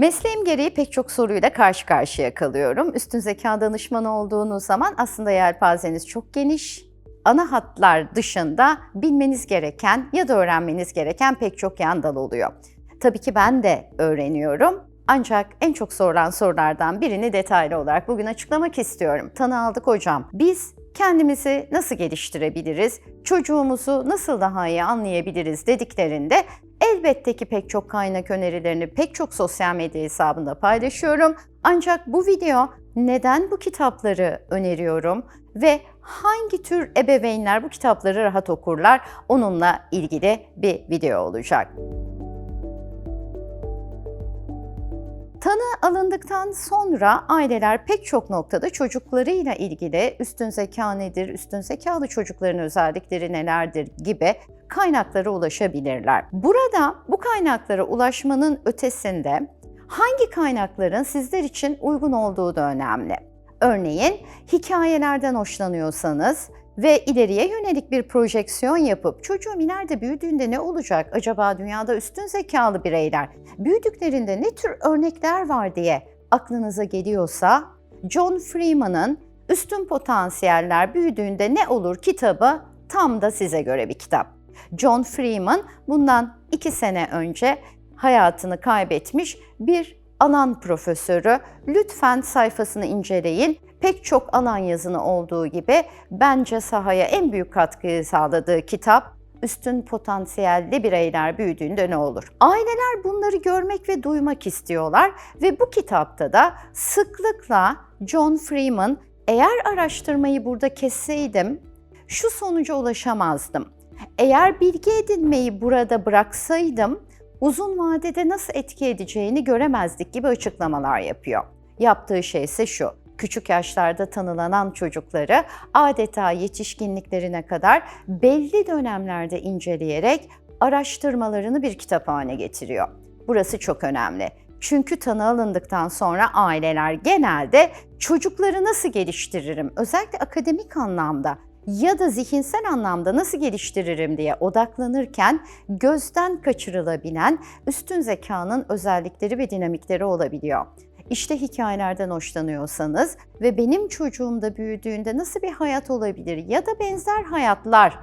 Mesleğim gereği pek çok soruyla karşı karşıya kalıyorum. Üstün zeka danışmanı olduğunuz zaman aslında yelpazeniz çok geniş. Ana hatlar dışında bilmeniz gereken ya da öğrenmeniz gereken pek çok yan dal oluyor. Tabii ki ben de öğreniyorum. Ancak en çok sorulan sorulardan birini detaylı olarak bugün açıklamak istiyorum. Tanı aldık hocam. Biz kendimizi nasıl geliştirebiliriz, çocuğumuzu nasıl daha iyi anlayabiliriz dediklerinde elbette ki pek çok kaynak önerilerini pek çok sosyal medya hesabında paylaşıyorum. Ancak bu video neden bu kitapları öneriyorum ve hangi tür ebeveynler bu kitapları rahat okurlar onunla ilgili bir video olacak. Tanı alındıktan sonra aileler pek çok noktada çocuklarıyla ilgili üstün zeka nedir, üstün zekalı çocukların özellikleri nelerdir gibi kaynaklara ulaşabilirler. Burada bu kaynaklara ulaşmanın ötesinde hangi kaynakların sizler için uygun olduğu da önemli. Örneğin hikayelerden hoşlanıyorsanız ve ileriye yönelik bir projeksiyon yapıp çocuğum ileride büyüdüğünde ne olacak? Acaba dünyada üstün zekalı bireyler büyüdüklerinde ne tür örnekler var diye aklınıza geliyorsa John Freeman'ın Üstün Potansiyeller Büyüdüğünde Ne Olur kitabı tam da size göre bir kitap. John Freeman bundan iki sene önce hayatını kaybetmiş bir alan profesörü. Lütfen sayfasını inceleyin. Pek çok alan yazını olduğu gibi bence sahaya en büyük katkıyı sağladığı kitap üstün potansiyelli bireyler büyüdüğünde ne olur? Aileler bunları görmek ve duymak istiyorlar ve bu kitapta da sıklıkla John Freeman eğer araştırmayı burada kesseydim şu sonuca ulaşamazdım. Eğer bilgi edinmeyi burada bıraksaydım uzun vadede nasıl etki edeceğini göremezdik gibi açıklamalar yapıyor. Yaptığı şey ise şu küçük yaşlarda tanılanan çocukları adeta yetişkinliklerine kadar belli dönemlerde inceleyerek araştırmalarını bir kitap getiriyor. Burası çok önemli. Çünkü tanı alındıktan sonra aileler genelde çocukları nasıl geliştiririm, özellikle akademik anlamda ya da zihinsel anlamda nasıl geliştiririm diye odaklanırken gözden kaçırılabilen üstün zekanın özellikleri ve dinamikleri olabiliyor. İşte hikayelerden hoşlanıyorsanız ve benim çocuğum da büyüdüğünde nasıl bir hayat olabilir ya da benzer hayatlar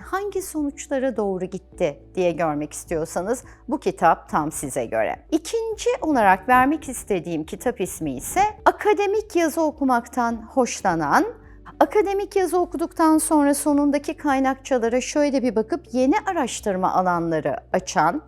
hangi sonuçlara doğru gitti diye görmek istiyorsanız bu kitap tam size göre. İkinci olarak vermek istediğim kitap ismi ise akademik yazı okumaktan hoşlanan Akademik yazı okuduktan sonra sonundaki kaynakçalara şöyle bir bakıp yeni araştırma alanları açan,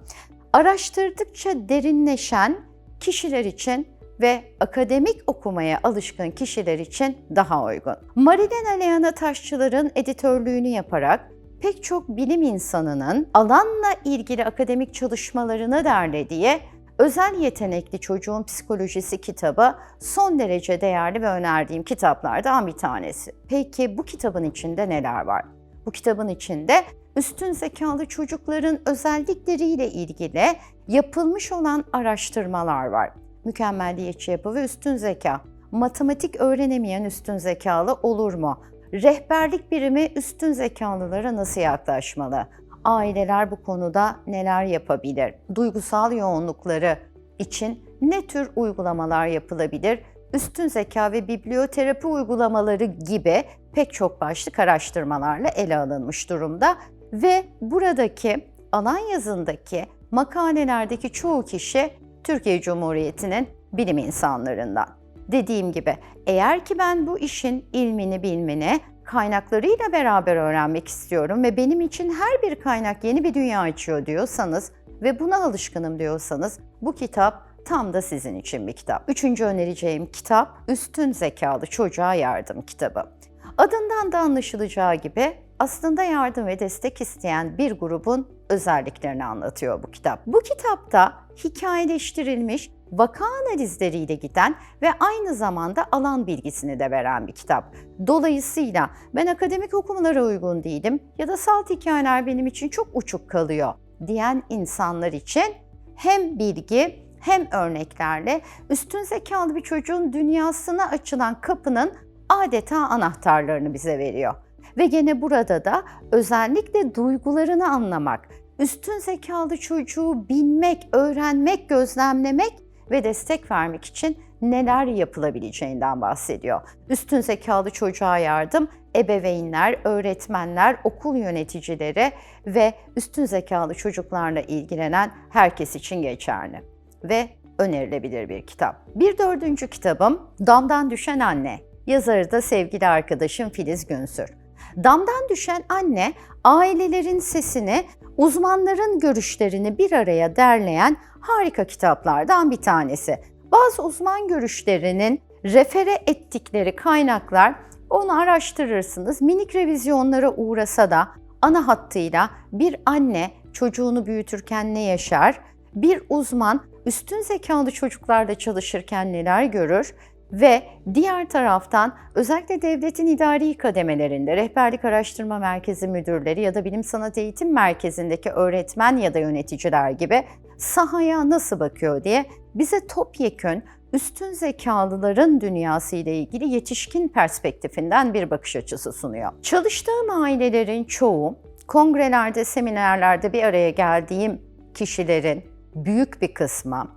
araştırdıkça derinleşen kişiler için ve akademik okumaya alışkın kişiler için daha uygun. Marilena Leana Taşçılar'ın editörlüğünü yaparak pek çok bilim insanının alanla ilgili akademik çalışmalarını derlediği Özel Yetenekli Çocuğun Psikolojisi kitabı son derece değerli ve önerdiğim kitaplardan bir tanesi. Peki bu kitabın içinde neler var? Bu kitabın içinde üstün zekalı çocukların özellikleriyle ilgili yapılmış olan araştırmalar var. Mükemmelliyetçi yapı ve üstün zeka. Matematik öğrenemeyen üstün zekalı olur mu? Rehberlik birimi üstün zekalılara nasıl yaklaşmalı? aileler bu konuda neler yapabilir? Duygusal yoğunlukları için ne tür uygulamalar yapılabilir? Üstün zeka ve biblioterapi uygulamaları gibi pek çok başlık araştırmalarla ele alınmış durumda ve buradaki alan yazındaki makalelerdeki çoğu kişi Türkiye Cumhuriyeti'nin bilim insanlarından. Dediğim gibi eğer ki ben bu işin ilmini bilmini kaynaklarıyla beraber öğrenmek istiyorum ve benim için her bir kaynak yeni bir dünya açıyor diyorsanız ve buna alışkınım diyorsanız bu kitap tam da sizin için bir kitap. Üçüncü önereceğim kitap Üstün Zekalı Çocuğa Yardım kitabı. Adından da anlaşılacağı gibi aslında yardım ve destek isteyen bir grubun özelliklerini anlatıyor bu kitap. Bu kitapta hikayeleştirilmiş vaka analizleriyle giden ve aynı zamanda alan bilgisini de veren bir kitap. Dolayısıyla ben akademik okumalara uygun değilim ya da salt hikayeler benim için çok uçuk kalıyor diyen insanlar için hem bilgi hem örneklerle üstün zekalı bir çocuğun dünyasına açılan kapının adeta anahtarlarını bize veriyor. Ve gene burada da özellikle duygularını anlamak, üstün zekalı çocuğu bilmek, öğrenmek, gözlemlemek ve destek vermek için neler yapılabileceğinden bahsediyor. Üstün zekalı çocuğa yardım, ebeveynler, öğretmenler, okul yöneticileri ve üstün zekalı çocuklarla ilgilenen herkes için geçerli ve önerilebilir bir kitap. Bir dördüncü kitabım Damdan Düşen Anne. Yazarı da sevgili arkadaşım Filiz Günsür. Damdan Düşen Anne, ailelerin sesini, uzmanların görüşlerini bir araya derleyen harika kitaplardan bir tanesi. Bazı uzman görüşlerinin refere ettikleri kaynaklar onu araştırırsınız. Minik revizyonlara uğrasa da ana hattıyla bir anne çocuğunu büyütürken ne yaşar, bir uzman üstün zekalı çocuklarla çalışırken neler görür ve diğer taraftan özellikle devletin idari kademelerinde rehberlik araştırma merkezi müdürleri ya da bilim sanat eğitim merkezindeki öğretmen ya da yöneticiler gibi sahaya nasıl bakıyor diye bize topyekün üstün zekalıların dünyası ile ilgili yetişkin perspektifinden bir bakış açısı sunuyor. Çalıştığım ailelerin çoğu kongrelerde, seminerlerde bir araya geldiğim kişilerin büyük bir kısmı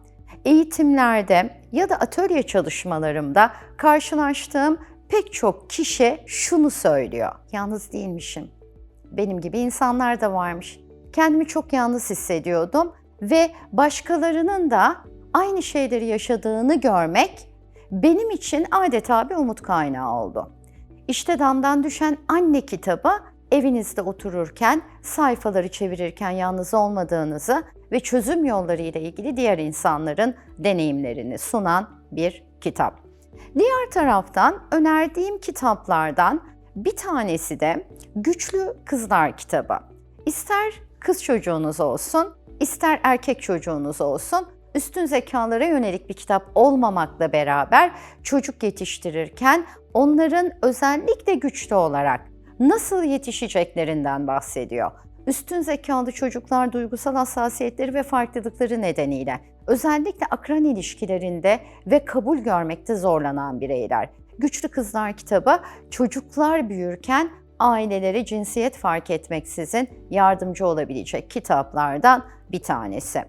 eğitimlerde ya da atölye çalışmalarımda karşılaştığım pek çok kişi şunu söylüyor. Yalnız değilmişim. Benim gibi insanlar da varmış. Kendimi çok yalnız hissediyordum ve başkalarının da aynı şeyleri yaşadığını görmek benim için adeta bir umut kaynağı oldu. İşte Damdan Düşen Anne kitabı evinizde otururken, sayfaları çevirirken yalnız olmadığınızı ve çözüm yolları ile ilgili diğer insanların deneyimlerini sunan bir kitap. Diğer taraftan önerdiğim kitaplardan bir tanesi de Güçlü Kızlar kitabı. İster kız çocuğunuz olsun, ister erkek çocuğunuz olsun, üstün zekalara yönelik bir kitap olmamakla beraber çocuk yetiştirirken onların özellikle güçlü olarak nasıl yetişeceklerinden bahsediyor. Üstün zekalı çocuklar duygusal hassasiyetleri ve farklılıkları nedeniyle özellikle akran ilişkilerinde ve kabul görmekte zorlanan bireyler. Güçlü Kızlar kitabı çocuklar büyürken ailelere cinsiyet fark etmeksizin yardımcı olabilecek kitaplardan bir tanesi.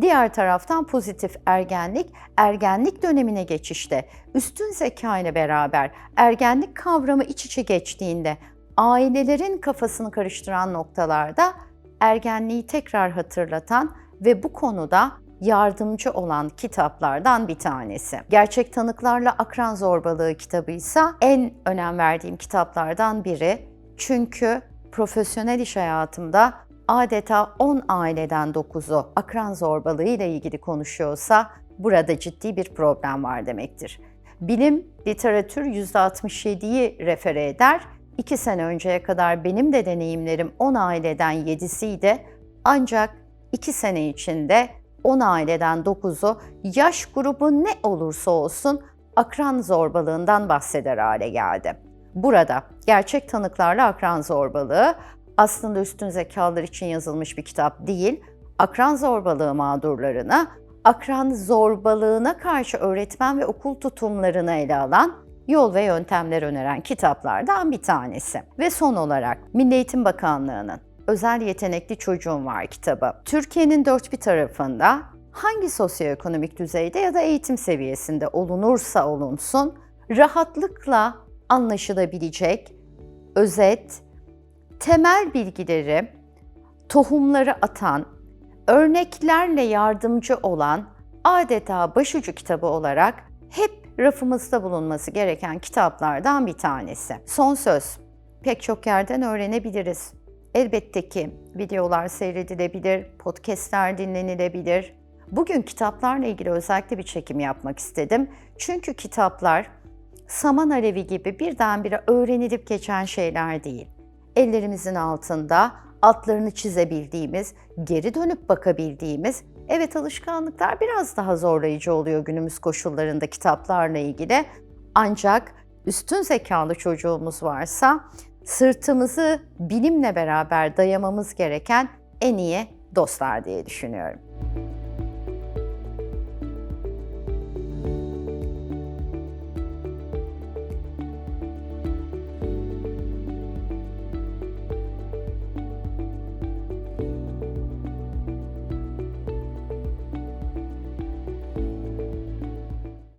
Diğer taraftan pozitif ergenlik, ergenlik dönemine geçişte üstün zeka ile beraber ergenlik kavramı iç içe geçtiğinde ailelerin kafasını karıştıran noktalarda ergenliği tekrar hatırlatan ve bu konuda yardımcı olan kitaplardan bir tanesi. Gerçek Tanıklarla Akran Zorbalığı kitabı ise en önem verdiğim kitaplardan biri. Çünkü profesyonel iş hayatımda adeta 10 aileden 9'u akran zorbalığı ile ilgili konuşuyorsa burada ciddi bir problem var demektir. Bilim, literatür %67'yi refere eder. 2 sene önceye kadar benim de deneyimlerim 10 aileden 7'siydi. Ancak 2 sene içinde 10 aileden 9'u yaş grubu ne olursa olsun akran zorbalığından bahseder hale geldi. Burada gerçek tanıklarla akran zorbalığı aslında üstün zekalar için yazılmış bir kitap değil, akran zorbalığı mağdurlarına, akran zorbalığına karşı öğretmen ve okul tutumlarını ele alan yol ve yöntemler öneren kitaplardan bir tanesi. Ve son olarak Milli Eğitim Bakanlığı'nın Özel Yetenekli Çocuğum Var kitabı. Türkiye'nin dört bir tarafında hangi sosyoekonomik düzeyde ya da eğitim seviyesinde olunursa olunsun rahatlıkla anlaşılabilecek özet, temel bilgileri, tohumları atan, örneklerle yardımcı olan adeta başucu kitabı olarak hep rafımızda bulunması gereken kitaplardan bir tanesi. Son söz. Pek çok yerden öğrenebiliriz. Elbette ki videolar seyredilebilir, podcastler dinlenilebilir. Bugün kitaplarla ilgili özellikle bir çekim yapmak istedim. Çünkü kitaplar saman alevi gibi birdenbire öğrenilip geçen şeyler değil. Ellerimizin altında altlarını çizebildiğimiz, geri dönüp bakabildiğimiz, evet alışkanlıklar biraz daha zorlayıcı oluyor günümüz koşullarında kitaplarla ilgili. Ancak üstün zekalı çocuğumuz varsa sırtımızı bilimle beraber dayamamız gereken en iyi dostlar diye düşünüyorum.